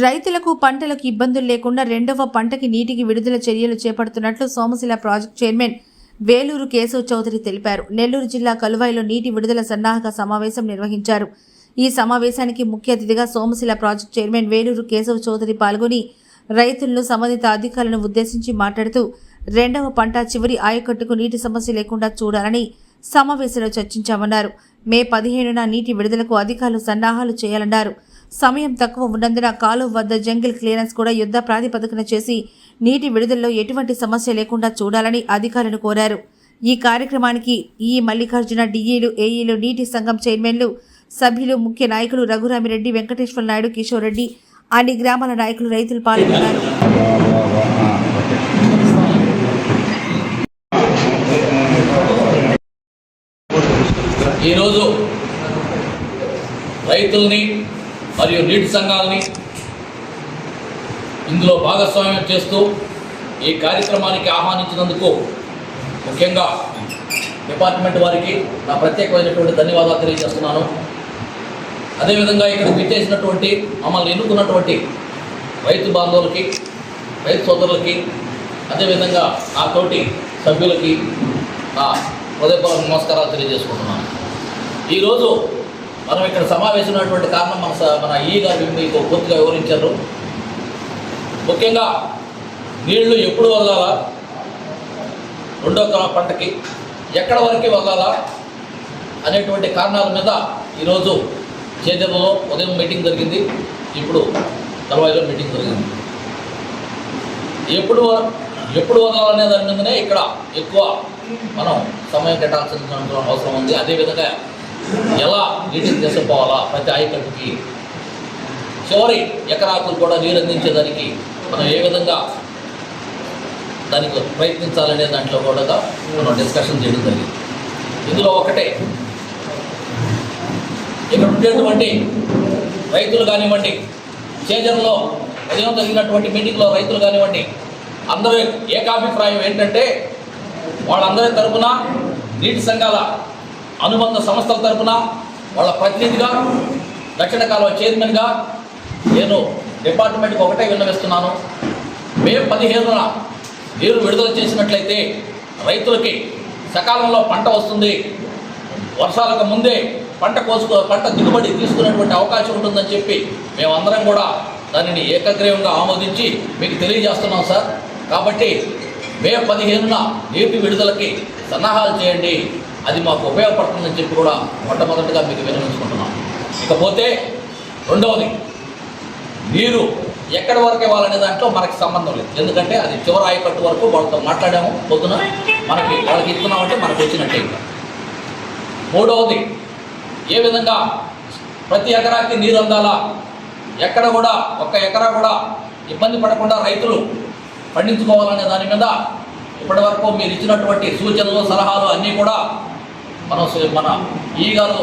రైతులకు పంటలకు ఇబ్బందులు లేకుండా రెండవ పంటకి నీటికి విడుదల చర్యలు చేపడుతున్నట్లు సోమశిల ప్రాజెక్ట్ చైర్మన్ వేలూరు కేశవ్ చౌదరి తెలిపారు. నెల్లూరు జిల్లా కలువాయిలో నీటి విడుదల సన్నాహక సమావేశం నిర్వహించారు. ఈ సమావేశానికి ముఖ్య అతిథిగా సోమశిల ప్రాజెక్ట్ చైర్మన్ వేలూరు కేశవ్ చౌదరి పాల్గొని రైతులను సంబంధిత అధికారులను ఉద్దేశించి మాట్లాడుతూ రెండవ పంట చివరి ఆయకట్టుకు నీటి సమస్య లేకుండా చూడాలని సమావేశంలో చర్చించామన్నారు. మే పదిహేనున నీటి విడుదలకు అధికారులు సన్నాహాలు చేయాలన్నారు. సమయం తక్కువ ఉన్నందున కాలువ వద్ద జంగిల్ క్లియరెన్స్ కూడా యుద్ధ ప్రాతిపదికన చేసి నీటి విడుదలలో ఎటువంటి సమస్య లేకుండా చూడాలని అధికారులను కోరారు. ఈ కార్యక్రమానికి ఈ మల్లికార్జున డిఈలు ఏఈలు నీటి సంఘం చైర్మన్లు సభ్యులు ముఖ్య నాయకులు రఘురామిరెడ్డి వెంకటేశ్వర నాయుడు కిషోర్ రెడ్డి అన్ని గ్రామాల నాయకులు రైతులు పాల్గొన్నారు. ఈరోజు రైతుల్ని మరియు నీటి సంఘాలని ఇందులో భాగస్వామ్యం చేస్తూ ఈ కార్యక్రమానికి ఆహ్వానించినందుకు ముఖ్యంగా డిపార్ట్మెంట్ వారికి నా ప్రత్యేకమైనటువంటి ధన్యవాదాలు తెలియజేస్తున్నాను. అదేవిధంగా ఇక్కడ విచ్చేసినటువంటి మమ్మల్ని ఎన్నుకున్నటువంటి రైతు బాంధవులకి రైతు సోదరులకి అదేవిధంగా నా తోటి సభ్యులకి నా హృదయపూర్వక నమస్కారాలు తెలియజేసుకుంటున్నాను. ఈరోజు మనం ఇక్కడ సమావేశం ఉన్నటువంటి కారణం మన మన ఈ గారు మీకు పూర్తిగా వివరించారు. ముఖ్యంగా నీళ్ళు ఎప్పుడు వదలాలా? రెండో పంటకి ఎక్కడ వరకు వదలాలా? అనేటువంటి కారణాల మీద ఈరోజు చేదెలలో ఉదయం మీటింగ్ జరిగింది. ఇప్పుడు తర్వాయిలో మీటింగ్ జరిగింది. ఎప్పుడు ఎప్పుడు వదలాలనే దాని మీదనే ఇక్కడ ఎక్కువ మనం సమయం కేటాల్సిన అవసరం ఉంది. అదేవిధంగా ఎలా నీటిని తీసుకుపోవాలా ప్రతి ఆయకట్టుకి చివరి ఎకరాకులు కూడా నీరు అందించేదానికి మనం ఏ విధంగా దానికి ప్రయత్నించాలనే దాంట్లో కూడా మనం డిస్కషన్ చేయడం జరిగింది. ఇందులో ఒకటే ఇక్కడ ఉండేటువంటి రైతులు కానివ్వండి చేజర్లో ఉదయం జరిగినటువంటి మీటింగ్లో రైతులు కానివ్వండి అందరూ ఏకాభిప్రాయం ఏంటంటే వాళ్ళందరి తరపున నీటి సంఘాల అనుబంధ సంస్థల తరపున వాళ్ళ ప్రతినిధిగా దక్షిణ కాలువ చైర్మన్గా నేను డిపార్ట్మెంట్కి ఒకటే విన్నవిస్తున్నాను. మే పదిహేనున నీరు విడుదల చేసినట్లయితే రైతులకి సకాలంలో పంట వస్తుంది. వర్షాలకు ముందే పంట కోసుకో పంట దిగుబడి తీసుకునేటువంటి అవకాశం ఉంటుందని చెప్పి మేమందరం కూడా దానిని ఏకగ్రీవంగా ఆమోదించి మీకు తెలియజేస్తున్నాం సార్. కాబట్టి మే పదిహేనున నీటి విడుదలకి సన్నాహాలు చేయండి. అది మాకు ఉపయోగపడుతుందని చెప్పి కూడా మొట్టమొదటిగా మీకు వినియోగించుకుంటున్నాం ఇకపోతే రెండవది నీరు ఎక్కడి వరకు ఇవ్వాలనే దాంట్లో మనకి సంబంధం లేదు. ఎందుకంటే అది చివరి ఆయకట్టు వరకు వాళ్ళతో మాట్లాడాము పొద్దున. మనకి వాళ్ళకి ఇస్తున్నామంటే మనకు వచ్చినట్టే ఇంకా. మూడవది ఏ విధంగా ప్రతి ఎకరాకి నీరు అందాలా? ఎక్కడ కూడా ఒక్క ఎకరా కూడా ఇబ్బంది పడకుండా రైతులు పండించుకోవాలనే దాని మీద ఇప్పటివరకు మీరు ఇచ్చినటువంటి సూచనలు సలహాలు అన్నీ కూడా మనం మన ఈ గారు